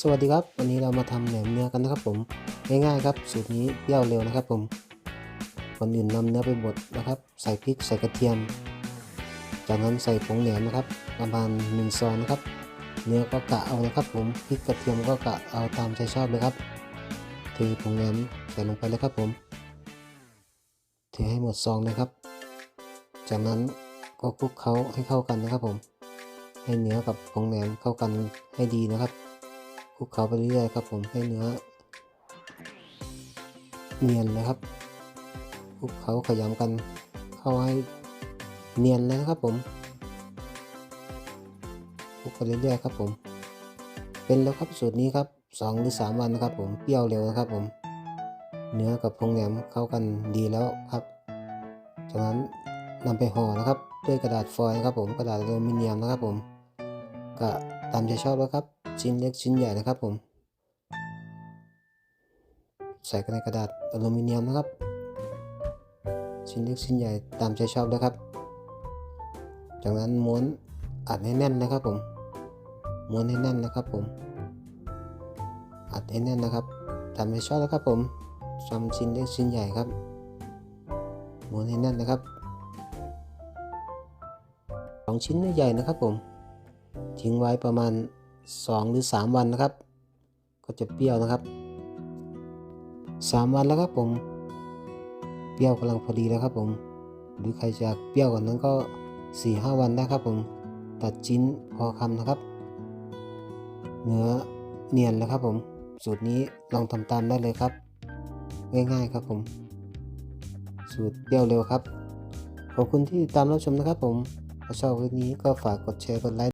สวัสดีครับ วันนี้เรามาทำแหนมเนื้อกันนะครับผมง่ายๆครับ สูตรนี้เปรี้ยวเร็วนะครับผมก่อนอื่นนำเนื้อไปบดนะครับ ใส่พริกใส่กระเทียม จากนั้นใส่ผงแหนมนะครับ ประมาณ1ซองนะครับ เนื้อก็กะเอานะครับ ผมพริกกระเทียมก็กะเอาตามใจชอบเลยครับเทผงแหนมใส่ลงไปเลยครับผมเทให้หมดซองเลยครับ จากนั้นก็คลุกเคล้าให้เข้ากันนะครับผม ให้เนื้อกับผงแหนมเข้ากันให้ดีนะครับ ลุกเคล้าไปเรื่อยๆครับผมให้เนื้อ เนียนนะครับคลุกเคล้าขยำกันเข้าให้เนียนเลยนะครับผมคลุกไปเรื่อยๆครับผม เป็นแล้วครับสูตรนี้ครับสองหรือสามวันนะครับผมเปรี้ยวเร็วนะครับผม เนื้อกับผงแหนมเข้ากันดีแล้วครับจากนั้นนำไปห่อนะครับ ด้วยกระดาษฟอยล์นะครับผมกระดาษอลูมิเนียมนะครับผมก็ตามใจชอบแล้วครับ ชิ้นเล็กชิ้นใหญ่นะครับผม ใส่กันในกระดาษอลูมิเนียมนะครับ ชิ้นเล็กชิ้นใหญ่ตามใจชอบแล้วครับ จากนั้นม้วนอัดให้แน่นนะครับผม ม้วนให้แน่นนะครับผม อัดให้แน่นนะครับตามใจชอบแล้วครับผมทำชิ้นเล็กชิ้นใหญ่ครับ ม้วนให้แน่นนะครับสองชิ้นใหญ่นะครับผม ทิ้งไว้ประมาณ 2 หรือ 3 วันนะครับ ก็จะเปรี้ยวนะครับ 3 วันแล้วครับผม เปรี้ยวกำลังพอดีแล้วครับผม หรือใครจะเปรี้ยวกว่านั้นก็ 4-5 วันได้ครับผม ตัดชิ้นพอคำนะครับ เนื้อเนียนแล้วครับผม สูตรนี้ลองทำตามได้เลยครับ ง่ายๆครับผม สูตรเปรี้ยวเร็วครับ ขอบคุณที่ติดตามรับชมนะครับผมถ้าชอบคลิปนี้ก็ฝากกดแชร์กดไลค์